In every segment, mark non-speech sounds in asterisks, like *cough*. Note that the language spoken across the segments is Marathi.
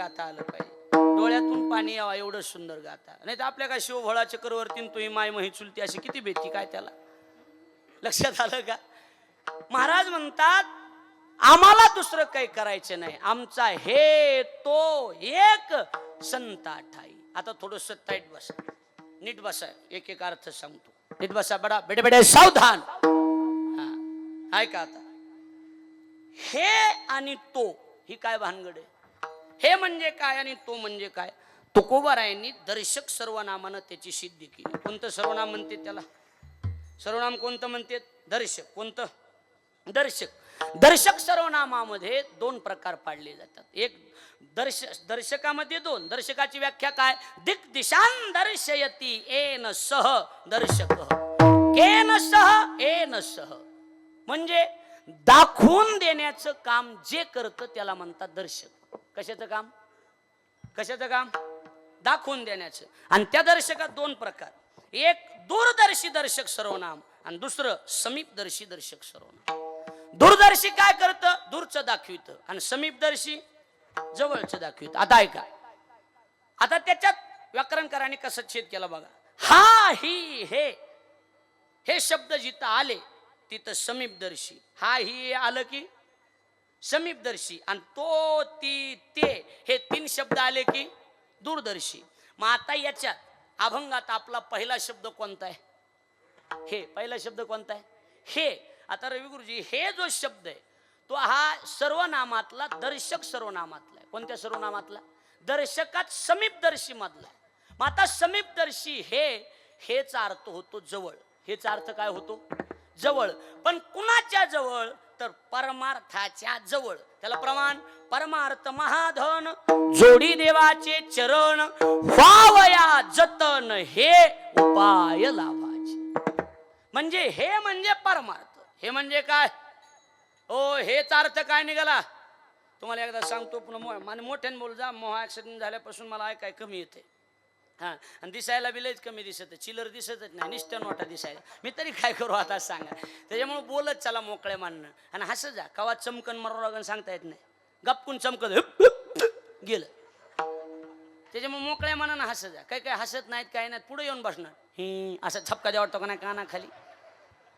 गाता आलं पाहिजे. डोळ्यातून पाणी यावा एवढं सुंदर गाता. नाही तर आपल्या काय शिवभोळा चक्रवर्ती तुम्ही माय मही चुलती अशी किती बेती काय त्याला? लक्षात आलं का? महाराज म्हणतात आम्हाला दुसरं काही करायचं नाही. आमचा हे तो एक संता ठाई आता थोडस टाईट बसा. नीट बसा. एक एक अर्थ सांगतो. नीट बसा बडा बेडे बेडे सावधान. हा. ऐका आता? हे आणि तो ही काय भानगड आहे? हे म्हणजे काय आणि तो म्हणजे काय? तुकोबारायांनी दर्शक सर्वनामानं त्याची सिद्धी केली. कोणतं सर्वनाम म्हणते त्याला? सर्वनाम कोणतं म्हणते? दर्शक. कोणतं? दर्शक. दर्शक सर्वनामामध्ये दोन प्रकार पाडले जातात. एक दर्श दर्शकामध्ये दोन. दर्शकाची व्याख्या काय? दिक दिशान दर्शयती एन सह दर्शक. केन सह एन सह. म्हणजे दाखवून देण्याचं काम जे करतं त्याला म्हणतात दर्शक. कशाचं काम? कशाचं काम? दाखवून देण्याचं. आणि त्या दर्शकात दोन प्रकार. एक दूरदर्शी दर्शक सर्वनाम आणि दुसरं समीपदर्शी दर्शक सर्वनाम. दूरदर्शी काय करतं? दूरचं दाखवित. आणि समीपदर्शी जवळचं दाखवित. आता ऐका. आता त्याच्यात व्याकरणकारांनी कसं छेद केला बघा. हा ही हे. हे शब्द जिथं आले तिथं समीपदर्शी. हा ही आलं की समीपदर्शी. आणि तो ती ते हे तीन शब्द आले की दूरदर्शी. मग आता याच्यात अभंगात आपला पहिला शब्द कोणता आहे? हे पहिला शब्द कोणता आहे? हे. आता रविगुरुजी हे जो शब्द आहे तो हा सर्वनामातला दर्शक सर्वनामातला आहे. कोणत्या सर्वनामातला? दर्शकात समीपदर्शी मधला आहे. मग आता समीपदर्शी हे हेचा अर्थ होतो जवळ. हेचा अर्थ काय होतो? जवळ. पण कुणाच्या जवळ? तर परमार्थाच्या जवळ. त्याला प्रमाण परमार्थ महाधन जोडी देवाचे चरण व्हावया जतन हे उपाय लावायचे म्हणजे हे म्हणजे परमार्थ. हे म्हणजे काय? ओ हेचा अर्थ काय निघाला? तुम्हाला एकदा सांगतो पुन्हा मोठ्याने बोल जा मोहा ऍक्सिडेंट झाल्यापासून मला ऐकाय कमी येते हा. आणि दिसायला बी कमी दिसत चिलर दिसतच नाही. निष्ठा नोटा दिसायला. मी तरी काय करू आता सांगा. त्याच्यामुळे बोलत चला मोकळे मानणं आणि हसं जा. कवा चमकन मरो लागन सांगता येत नाही. गपकून चमकत गेलं. त्याच्यामुळे मोकळ्या मनानं हसत जा. काही काही हसत नाहीत काही नाहीत पुढे येऊन बसणार. ही असा छपका द्या वाटतो का नाही कानाखाली?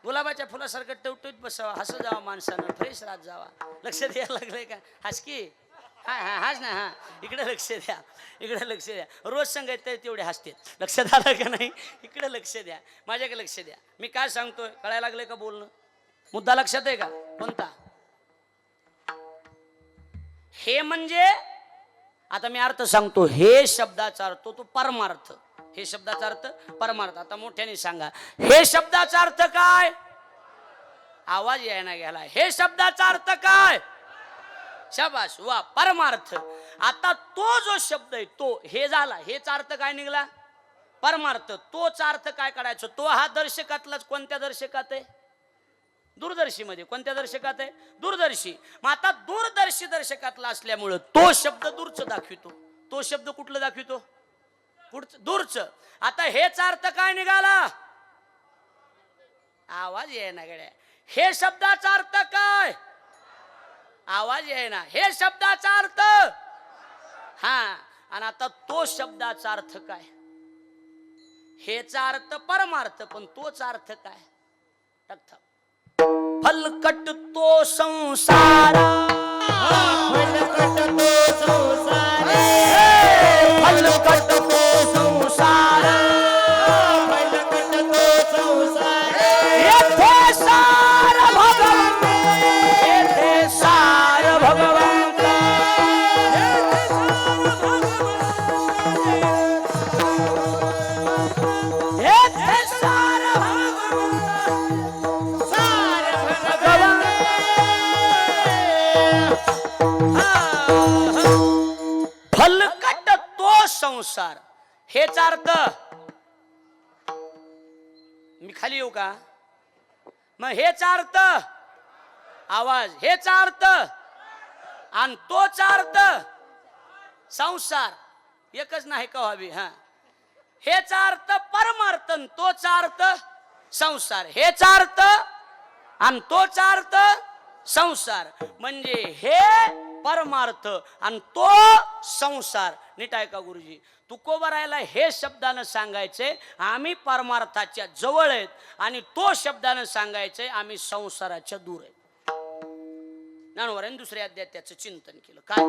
गुलाबाच्या फुलासारखं टवटवीत बसावा. हसत जावा माणसानं. फ्रेश राहत जावा. लक्ष द्यायला लागलंय का? हसकी हा हा हाच ना हा. इकडे लक्ष द्या. इकडे लक्ष द्या. रोज सांगायचं तर तेवढे हसते लक्षात आलं का नाही? इकडे लक्ष द्या. माझ्याकडे लक्ष द्या. मी काय सांगतोय? कळायला लागलंय का बोलणं? मुद्दा लक्षात आहे का? कोणता? हे म्हणजे आता मी अर्थ सांगतो. हे शब्दाचा अर्थ तो परमार्थ. हे शब्दाचा अर्थ परमार्थ. आता मोठ्याने सांगा. हे शब्दाचा अर्थ काय? आवाज यायना गेला हे शब्दाचा अर्थ काय? शाबास वा परमार्थ. आता तो जो शब्द आहे तो हे झाला हेचा अर्थ काय निघाला? परमार्थ तोचा अर्थ काय काढायचा? तो हा दर्शकातलाच कोणत्या दर्शकात आहे? दूरदर्शीमध्ये. कोणत्या दर्शकात आहे? दूरदर्शी. मग आता दूरदर्शी दर्शकातला असल्यामुळं तो शब्द दूरचं दाखवितो. तो शब्द कुठलं दाखवितो? पुढचं दूरचं. आता हेचा अर्थ काय निघाला? आवाज येईना गड्या. हे शब्दाचा अर्थ काय? आवाज येईना हे शब्दाचा अर्थ. हा आणि आता तो शब्दाचा अर्थ काय? हेचा अर्थ परमार्थ पण तोच अर्थ काय. फलकट तो संसार. फलकट तो संसार. संसार. हेच अर्थ. मी खाली येऊ का? मग हेच अर्थ. आवाज. हेच अर्थ. आणि तोच अर्थ. संसार. एकच नाही का व्हावी? हा. हेच अर्थ परमार्थ तोच अर्थ संसार. हेच अर्थ आणि तोच अर्थ संसार. म्हणजे हे परमार्थ आणि तो संसार. नीट ऐका गुरुजी? तुकोबरायला हे शब्दानं सांगायचे आम्ही परमार्थाच्या जवळ आहेत आणि तो शब्दानं सांगायचे आम्ही संसाराच्या दूर आहेत. ज्ञानवरांनी दुसऱ्या अध्यायात त्याचं चिंतन केलं. काय?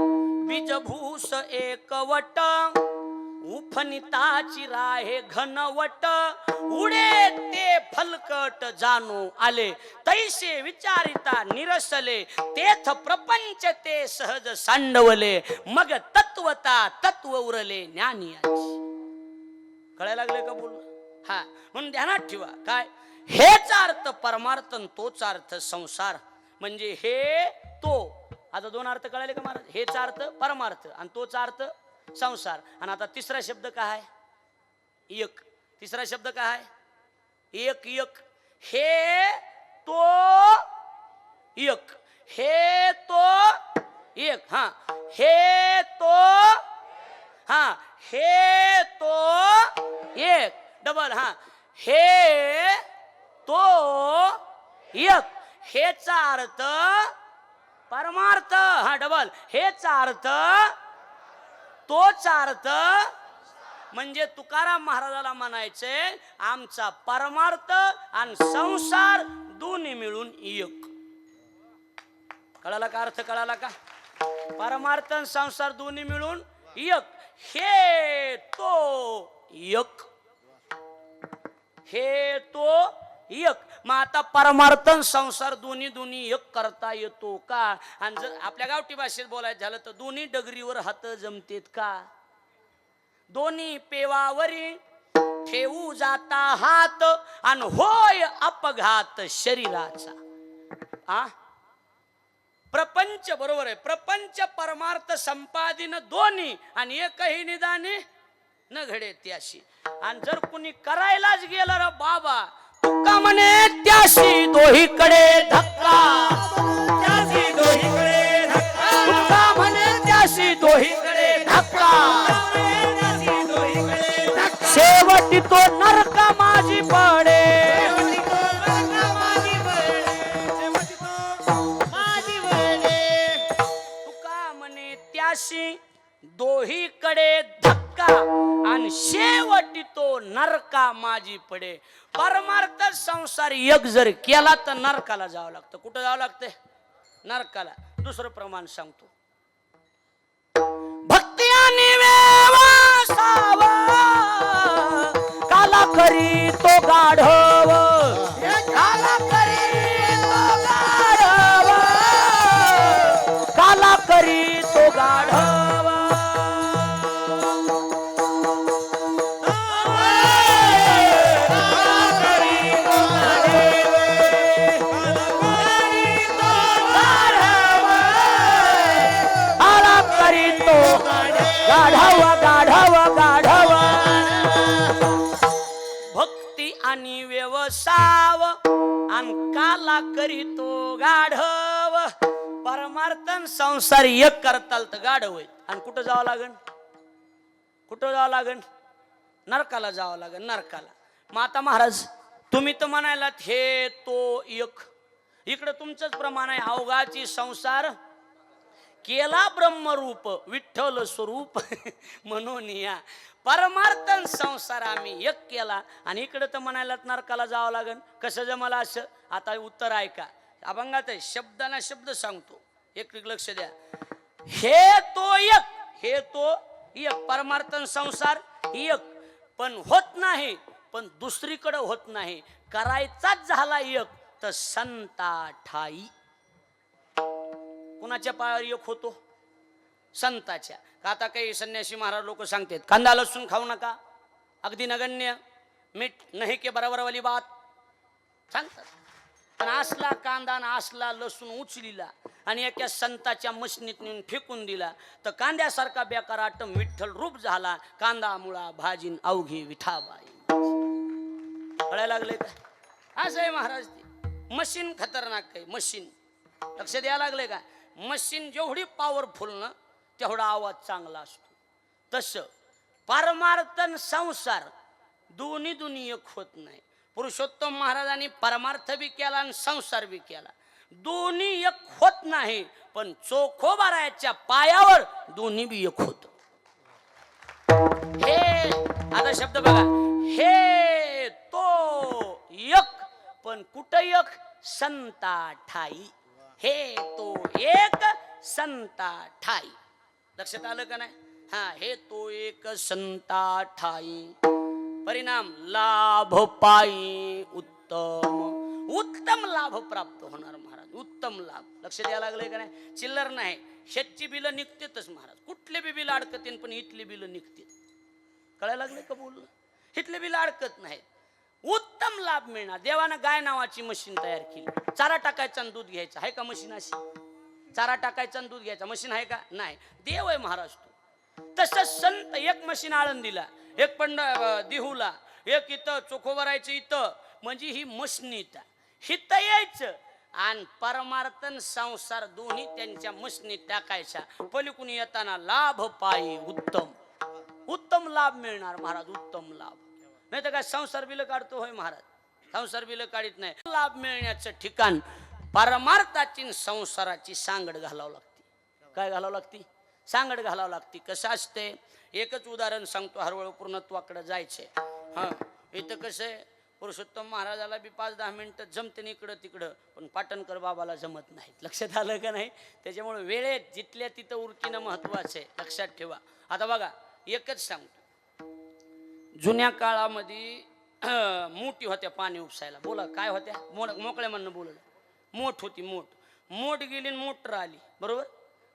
बीजभूस एकवट उफनिताची राहे घनवट. उडे ते फलकट जाणू आले. तैसे विचारिता निरसले. तेथ प्रपंच ते सहज सांडवले. मग तत्वता तत्व उरले ज्ञानी कळायला लागले का बोल? हा म्हणून ध्यानात ठेवा. काय? हेच अर्थ परमार्थ आणि तोच अर्थ संसार. म्हणजे हे तो. आता दोन अर्थ कळाले का महाराज? हेच अर्थ परमार्थ. आणि तोच अर्थ संसार. आणि आता तिसरा शब्द काय आहे? एक. तिसरा शब्द काय आहे? एक एक. हे तो एक. हे तो एक. हा. हे तो हा. हे तो एक. डबल हा. हे तो एक. हेचा अर्थ परमार्थ. हा डबल हेचा अर्थ तोच अर्थ म्हणजे तुकाराम महाराजाला म्हणायचे आमचा परमार्थ आणि संसार दोन्ही मिळून एक. कळाला का अर्थ? कळाला का? परमार्थ आणि संसार दोन्ही मिळून एक. हे तो एक. हे तो एक. मग आता परमार्थन संसार दोन्ही दोन्ही एक करता येतो का? आणि जर आपल्या गावठी भाषेत बोलायचं झालं तर दोन्ही डगरीवर हात जमतेत का? दोन्ही पेवावरी ठेवू जाता हात आणि होय अपघात शरीराचा. आ? प्रपंच बरोबर आहे. प्रपंच परमार्थ संपादिन दोन्ही आणि एकही निदाने न घडे त्याशी आणि जर कुणी करायलाच गेलं रे बाबा तुका म्हणे त्याशी दोहीकडे धक्का. त्याशी दोहीकडे धक्का. म्हणे त्याशी दोहीकडे धक्का. शेवटी तो नरका माझी पडे. त्याशी दोहीकडे नरका माझी पडे. परमार्थ संसार यज्ञ जर केला तर नरकाला जावं लागतं. कुठं जावं लागतंय? नरकाला. दुसरं प्रमाण सांगतो. भक्ती आणि व्यवसाव काला करी तो गाढव. काला करीतो गाढव. परमार्थन संसार एक करताल तर गाढव आहे आणि कुठं जावं लागन? कुठं जावं लागन? नरकाला जावं लागन नरकाला. माता महाराज तुम्ही तर म्हणायलात हे तो एक. इकडं तुमचंच प्रमाण आहे. अवघाची संसार केला ब्रह्मरूप विठ्ठल स्वरूप. *laughs* म्हणून या. परमार्थन संसार आम्ही एक केला. आणि इकडं तर म्हणायला नरकाला जावं लागन. कसं जमाला असं? आता उत्तर ऐका. अभंगात आहे शब्दाना शब्द सांगतो. एक लक्ष द्या. हे तो एक हे तो एक. परमार्थन संसार एक. पण होत नाही पण दुसरीकडं होत नाही. करायचाच झाला एक तर संता ठाई कुणाच्या पायावर एक होतो? संताच्या. का आता काही संन्यासी महाराज लोक सांगतात कांदा लसूण खाऊ नका. अगदी नगण्य मीठ नाही के बरोबरवाली बात. सांगतात. पण असला कांदा आणि असला लसूण उचलिला आणि एका संताच्या मशनीत नेऊन फेकून दिला तर कांद्यासारखा बेकाराट विठ्ठल रूप झाला कांदा मुळा भाजीन अवघी विठाबाई. कळायला लागले का? असं आहे महाराज ते मशीन खतरनाक आहे मशीन. लक्ष द्यायला लागले का? मशीन जेवढी पॉवरफुल ना तेवढा आवाज चांगला असतो. तसं परमार्थन संसार दोन्ही दोन्ही एक होत नाही. पुरुषोत्तम महाराजांनी परमार्थ बी केला आणि संसार बी केला. दोन्ही एक होत नाही पण चोखोबाराच्या पायावर दोन्ही बी एक होत. हे आता शब्द बघा. हे तो एक पण कुठं एक? संता ठाई हे तो एक संता ठाई लक्षात आलं का नाही? हा हे तो एक संता ठाई परिणाम लाभ पायी उत्तम. उत्तम लाभ प्राप्त होणार महाराज उत्तम लाभ. लक्ष द्यायला लागलंय का नाही? चिल्लर नाही. शेतची बिलं निघतेतच महाराज. कुठले बी बिल अडकतील पण इथली बिलं निघतील कळायला लागले का बोल इथले बिल अडकत नाहीत. उत्तम लाभ मिळणार. देवानं गाय नावाची मशीन तयार केली. चारा टाकायचा आणि दूध घ्यायचं. आहे का मशीन अशी? चारा टाकायचा आणि दूध घ्यायचा. मशीन आहे का? नाही. देव आहे महाराज तू. तसं संत एक मशीन आळंदीला एक पंड देहूला. एक इथं चोखोबरायचं इथं. म्हणजे ही मशनीत हित यायचं. आणि परमार्थन संसार दोन्ही त्यांच्या मशनीत टाकायच्या. पलीकडून येताना लाभ पायी उत्तम. उत्तम लाभ मिळणार महाराज उत्तम लाभ. नाही तर काय संसार बिल काढतो होय महाराज? संसार बिल काढित नाही. लाभ मिळण्याचं ठिकाण परमार्थाची संसाराची सांगड घालावं लागते. काय घालावं लागते? सांगड घालावं लागते. कसं असते एकच उदाहरण सांगतो हळूहळू पूर्णत्वाकडे जायचे हा इथं कसं आहे? पुरुषोत्तम महाराजाला बी पाच दहा मिनटं जमते ना इकडं तिकडं पण पाटणकर बाबाला जमत नाहीत. लक्षात आलं का नाही? त्याच्यामुळे वेळेत जिथल्या तिथं उरकीनं महत्वाचं आहे. लक्षात ठेवा. आता बघा एकच सांगतो. जुन्या काळामध्ये मोठी होत्या पाणी उपसायला. बोला काय होत्या? मोड मोकळ्या म्हणणं बोललं. मोठ होती मोठ मोठ गेली आणि मोटर आली बरोबर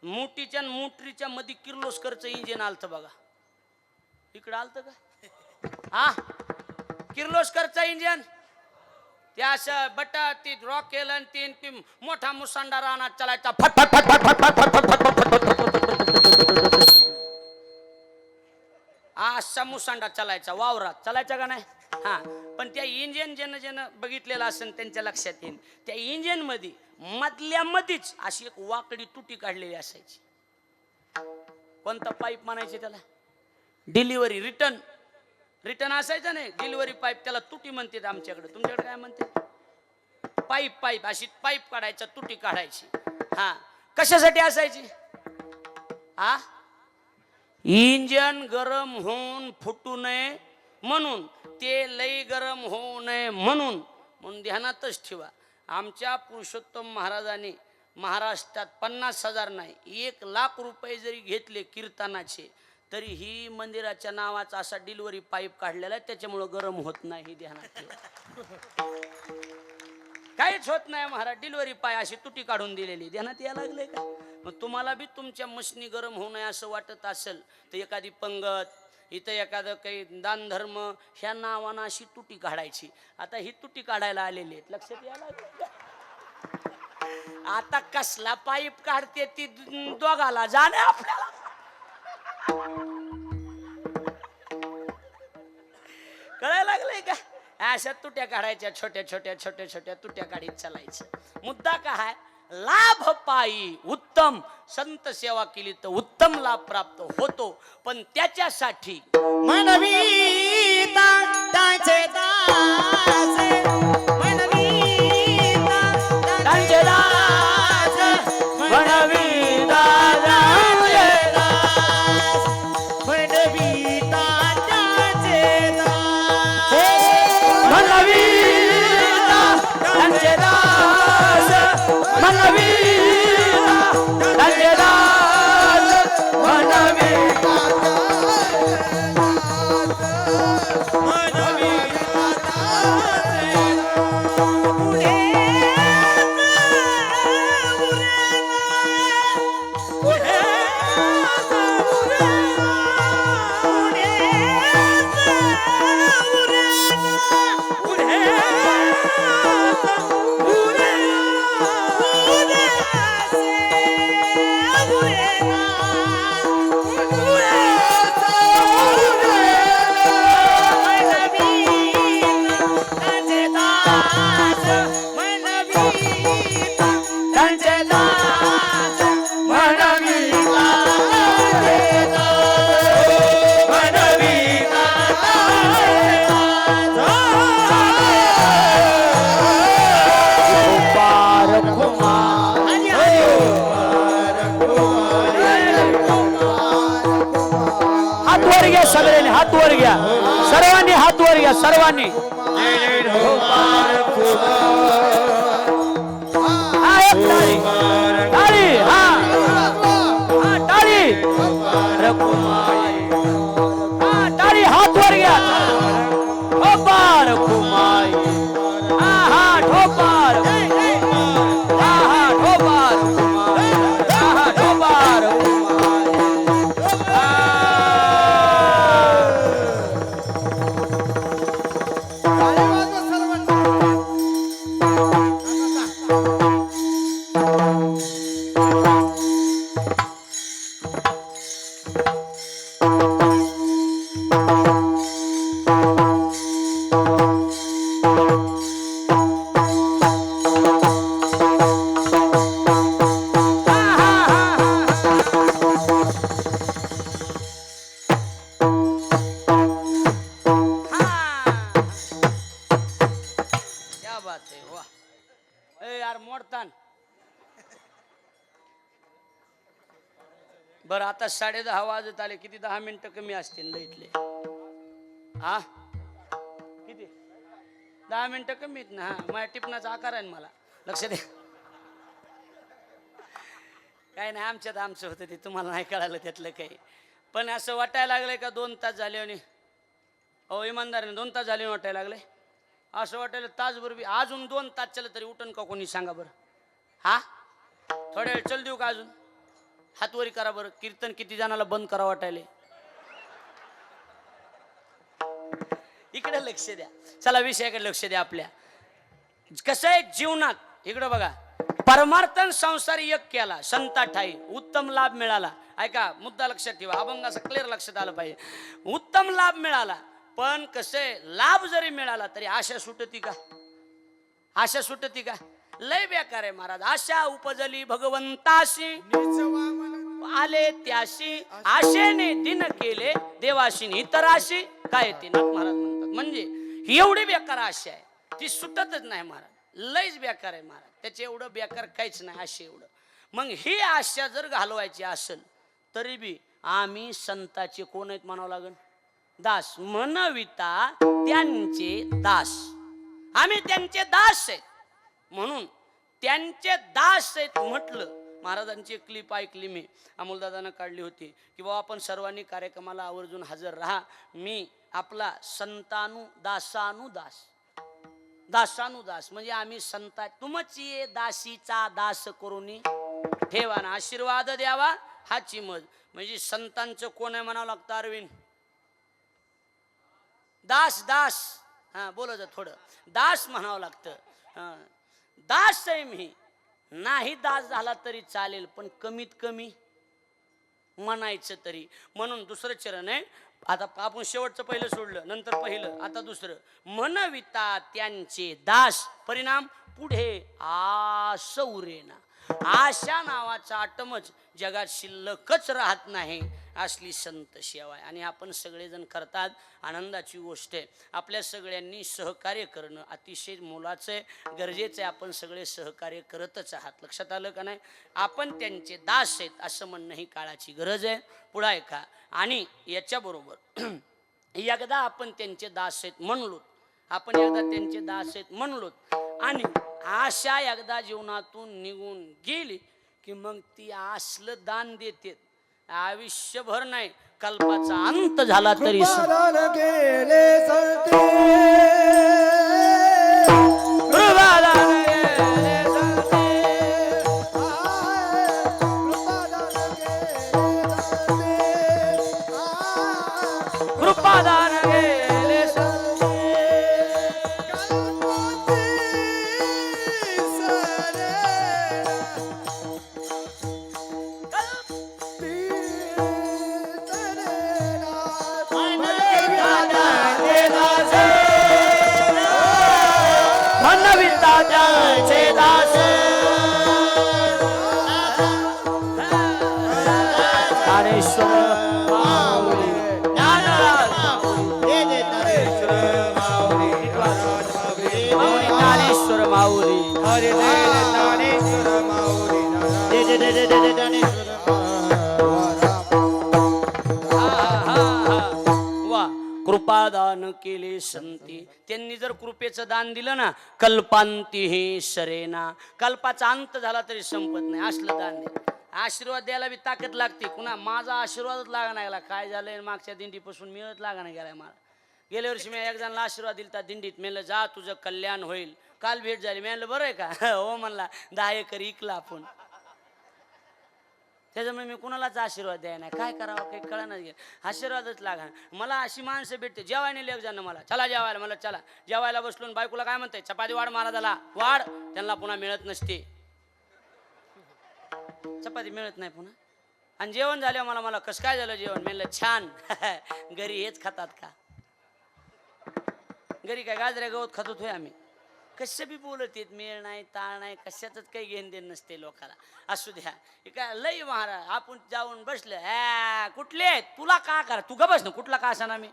मोठीच्या आणि मोटरीच्या मध्ये किर्लोस्करचं इंजिन आलतं बघा इकडं आलतं का हा किर्लोस्करचं इंजिन ते असं बटा ती केलं आणि तीन ती मोठा मुसांडा रानात चालायचा फट फट फट फट फट फट फट फट फट फट फट फट असा मुसांडा चालायचा वावरात चालायचा का नाही हा पण त्या इंजिन ज्यानं ज्यानं बघितलेलं असेल त्यांच्या लक्षात येईल. त्या इंजिनमध्ये मधल्या अशी एक वाकडी तुटी काढलेली असायची. कोणता पाईप म्हणायचे त्याला? Delivery return. रिटर्न असायचं नाही डिलिव्हरी पाईप त्याला तुटी म्हणतात आमच्याकडे. तुमच्याकडे काय म्हणते पाईप पाईप अशी पाईप काढायचा तुटी काढायची. हा कशासाठी असायची? हा? इंजन गरम होऊन फुटू नये म्हणून ते लई गरम होऊ नये म्हणून म्हणून ध्यानातच ठेवा. आमच्या पुरुषोत्तम महाराजाने महाराष्ट्रात पन्नास हजार नाही एक लाख रुपये जरी घेतले कीर्तनाचे तरी ही मंदिराच्या नावाचा असा डिलिव्हरी पाईप काढलेला आहे त्याच्यामुळं गरम होत नाही ही ध्यानात ठेवा. काहीच होत नाही महाराज डिलिव्हरी पाय अशी तुटी काढून दिलेली. ध्यानात यायला लागले का? मग तुम्हाला बी तुमच्या मशनी गरम होऊ नये असं वाटत असेल तर एखादी पंगत इथं एखादं काही दानधर्म ह्या नावानं अशी तुटी काढायची. आता ही तुटी काढायला आलेली आहेत. लक्षात यायला आता कसला पाईप काढते ती दोघाला? जाणे आपल्याला. कळायला लागलंय का? अशा तुट्या काढायच्या छोट्या छोट्या छोट्या छोट्या तुट्या काढीत चालायचं. मुद्दा काय? लाभ पायी उत्तम संत सेवा केली तर उत्तम लाभ प्राप्त होतो. पण त्याच्यासाठी मनवी हात आले किती दहा मिनिटं कमी असतील ना इथले हा? किती? दहा मिनिटं कमी आहेत ना हा? माझ्या टिपणाचा आकार आहे मला. लक्ष द्या काय नाही आमच्यात आमचं होतं ते तुम्हाला नाही कळालं त्यातलं काही. पण असं वाटायला लागलंय का दोन तास झाले आणि अहो इमानदारीने दोन तास झाले वाटायला लागले असं वाटायला तासभर बी अजून दोन तास चला तरी उठन का कोणी सांगा बरं? हा? थोड्या वेळ चल देऊ का अजून? हातवरी करा बरं. कीर्तन किती जणाला बंद करा वाटायले. इकडे लक्ष द्या. चला विषयाकडे लक्ष द्या आपल्या. कसं आहे जीवनात? इकडं बघा. परमार्थन संसार एक केला संता ठाई उत्तम लाभ मिळाला. ऐका मुद्दा लक्षात ठेवा. अभंग असं क्लिअर लक्षात आलं पाहिजे. उत्तम लाभ मिळाला पण कसं आहे लाभ जरी मिळाला तरी आशा सुटती का? आशा सुटती का? लय बेकार आहे महाराज. आशा उपजली भगवंताशी. आले त्याशी. आशेने दिन केले देवाशी इतराशी. काय ते नाथ महाराज म्हणतात. म्हणजे ही एवढी बेकार आशा आहे. ती सुटतच नाही महाराज. लयच बेकार आहे महाराज. त्याचे एवढं बेकार काहीच नाही आशे एवढं. मग ही आशा जर घालवायची असेल तरी बी आम्ही संताचे कोण आहेत म्हणावं लागेल दास. म्हणविता त्यांचे दास. आम्ही त्यांचे दास आहेत. म्हणून त्यांचे दास आहेत म्हटलं महाराजांची एक क्लिप ऐकली मी. अमोलदादानं काढली होती की बाबा आपण सर्वांनी कार्यक्रमाला आवर्जून हजर राहा. मी आपला संतानु दासानुदास दासानुदास म्हणजे आम्ही संता तुमच ये दासीचा दास करून. ठेवा ना आशीर्वाद द्यावा हाची मज. म्हणजे संतांचं कोण आहे म्हणावं लागतं अरविंद? दास दास. हां बोला जा थोडं. दास म्हणावं लागतं. दास आहे मी. नाही दास झाला तरी चालेल पण कमीत कमी म्हणायचं तरी. म्हणून दुसरं चरण आहे. आता आपण शेवटचं पहिलं सोडलं नंतर पहिलं आता दुसरं. मनविता त्यांचे दास परिणाम पुढे आसौरेना आशा नावाचा आटमच जगात शिल्लकच राहत नाही असली संत सेवा आणि आपण सगळेजण करतात आनंदाची गोष्ट आहे. आपल्या सगळ्यांनी सहकार्य करणं अतिशय मोलाचं आहे गरजेचं आहे आपण सगळे सहकार्य करतच आहात. लक्षात आलं का नाही? आपण त्यांचे दास आहेत असं म्हणणं ही काळाची गरज आहे. पुढा ऐका आणि याच्याबरोबर *clears throat* एकदा आपण त्यांचे दास आहेत म्हणलो आपण एकदा त्यांचे दास आहेत म्हणलो आणि आशा एकदा जीवनातून निघून गेली की मग ती असलं दान देते. आयुष्यभर नाही कल्पाचा अंत झाला तरी गेले कृपादान केले संती. त्यांनी जर कृपेचं दान दिलं ना कल्पांती हे सरेना. कल्पाचा अंत झाला तरी संपत नाही असलं दान दे आशीर्वाद द्यायला बी ताकद लागते. कुणा माझा आशीर्वादच लागा नाही. गेला काय झालंय? मागच्या दिंडीपासून मिळत लागा नाही गेलाय मला. गेल्या वर्षी मी एक जणांना आशीर्वाद दिला दिंडीत. म्हणलं जा तुझं कल्याण होईल. काल भेट झाली. मी म्हणलं बरं आहे का? *laughs* हो म्हणला दहा एकर इकला आपण. त्याच्यामुळे मी कुणालाच आशीर्वाद द्याय नाही. काय करावं काही कळणार नाही. आशीर्वादच लागा मला अशी माणसं भेटते. जेवायने लेख जाणं मला. चला जेवायला. मला चला. जेवायला बसलो आणि बायकोला काय म्हणते चपाती वाढ महाराजाला. वाढ. त्यांना पुन्हा मिळत नसते. चपाती मिळत नाही पुन्हा. आणि जेवण झालं मला मला कसं काय झालं जेवण? म्हणलं छान. *laughs* घरी हेच खातात का? घरी काय गाजऱ्या गवत खात होतोय आम्ही. कसं बी बोलत येत मेळ नाही ताळ नाही कशाचंच काही घेण देण नसते लोकाला. असू द्या. हे काय महाराज आपण जाऊन बसलं. ह्या कुठले आहेत? तुला का करा? तू का बस ना कुठला का असा ना मी?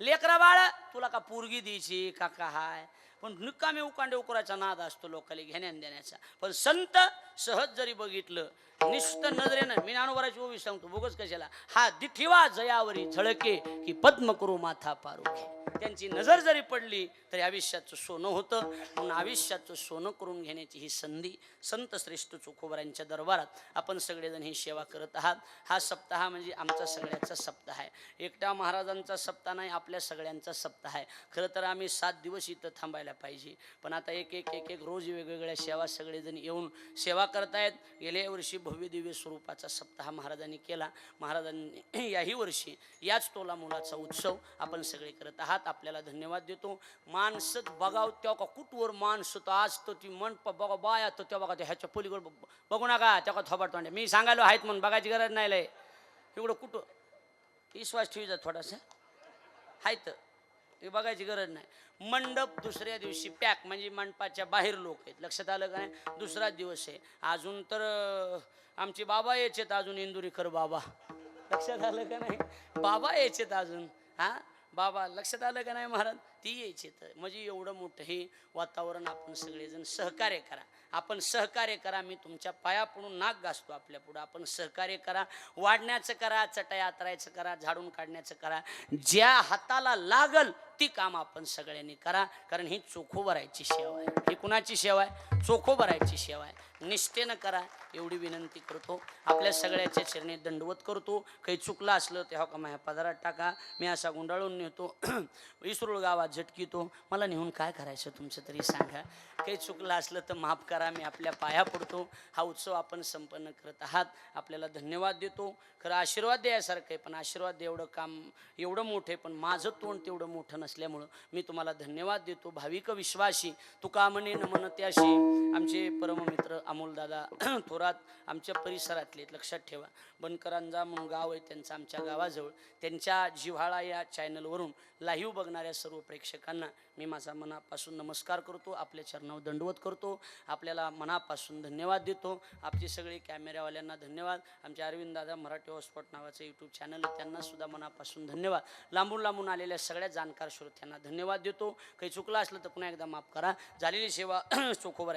लेकरा बाळ तुला का पोरगी द्यायची का काय? हाय पण निकामी उकांडे उकराचा नाद असतो लोकाला घेण्यान देण्याचा. पण संत सहज जरी बघितलं निस्त नजरेनं मी नानोबराची ओवी सांगतो बोगस कशाला? हा दिठिवा जयावरी झळके की पद्म करू माथा पारुखे. त्यांची नजर जरी पडली तरी आयुष्याचं सोनं होतं. म्हणून आयुष्याचं सोनं करून घेण्याची ही संधी संत श्रेष्ठ चोखोबरांच्या दरबारात आपण सगळेजण ही सेवा करत आहात. हा सप्ताह म्हणजे आमचा सगळ्याचा सप्ताह आहे. एकटा महाराजांचा सप्ताह नाही आपल्या सगळ्यांचा सप्ताह आहे. खरं तर आम्ही सात दिवस इथं थांबायला पाहिजे. पण आता एक एक एक एक रोज वेगवेगळ्या सेवा सगळेजण येऊन सेवा करतायत. गेल्या वर्षी भव्य दिव्य स्वरूपाचा सप्ताह महाराजांनी केला. महाराजांनी *clears throat* याही वर्षी याच तोला मुलाचा उत्सव आपण सगळे करत आहात. आपल्याला धन्यवाद देतो. माणसं बघाव तेव्हा का कुठवर माणसं तर आज तो ती मन बघा बाया तर तेव्हा बघा ह्याच्या पोलीकडे ब- बघू नका. त्या का थोबाट तोंडे मी सांगायलो आहेत म्हणून बघायची गरज नाही लय. एवढं कुठं? विश्वास ठेवायचा थोडासा. आहेत ते बघायची गरज नाही. मंडप दुसऱ्या दिवशी पॅक म्हणजे मंडपाच्या बाहेर लोक आहेत. लक्षात आलं का नाही? दुसरा दिवस आहे. अजून तर आमचे बाबा यायचेत अजून इंदुरीकर बाबा. लक्षात आलं का नाही? बाबा यायचेत अजून. हा? बाबा लक्षात आलं का नाही महाराज? ती यायचेत म्हणजे एवढं मोठं हे वातावरण आपण सगळेजण सहकार्य करा. आपण सहकार्य करा मी तुमच्या पाया पडून नाक घासतो आपल्या पुढं. आपण सहकार्य करा वाढण्याचं करा चटया आतरायचं करा झाडून काढण्याचं करा. ज्या हाताला लागल ती काम आपण सगळ्यांनी करा. कारण ही चोखो भरायची सेवा आहे. ही कुणाची सेवा आहे? चोखो भरायची सेवा आहे. निष्ठेनं करा. एवढी विनंती करतो. आपल्या सगळ्याच्या चरणी दंडवत करतो. काही चुकलं असलं तेव्हा का माझ्या पदारात टाका. मी असा गुंडाळून नेतो. *clears throat* इसरूळ गावात झटकितो. मला नेऊन काय करायचं तुमचं तरी सांगा. काही चुकलं असलं तर माफ करा. मी आपल्या पाया पडतो. हा उत्सव आपण संपन्न करत आहात. आपल्याला धन्यवाद देतो. खरं आशीर्वाद द्यायसारखं आहे पण आशीर्वाद एवढं काम एवढं मोठं आहे पण माझं तोंड तेवढं मोठं नसल्यामुळं मी तुम्हाला धन्यवाद देतो. भाविक विश्वासी तुका म्हणे न त्याशी आमचे परममित्र अमोलदादा *clears throat* थोरात आमच्या परिसरातले लक्षात ठेवा. बनकरांजा म्हणून गाव आहे त्यांचं आमच्या गावाजवळ. त्यांच्या जिव्हाळा या चॅनलवरून लाईव्ह बघणाऱ्या सर्व प्रेक्षकांना मी माझा मनापासून नमस्कार करतो. आपल्या चरणावर दंडवत करतो. आपल्या आपल्याला मनापासून धन्यवाद देतो. आपली सगळे कॅमेऱ्यावाल्यांना धन्यवाद. आमचे अरविंद दादा मराठी हॉटस्पॉट नावाचं यूट्यूब चॅनल त्यांना सुद्धा मनापासून धन्यवाद. लांबून लांबून आलेल्या सगळ्या जाणकार श्रोत्यांना धन्यवाद देतो. काही चुकलं असलं तर पुन्हा एकदा माफ करा. झालेली सेवा *clears throat* चोखोबर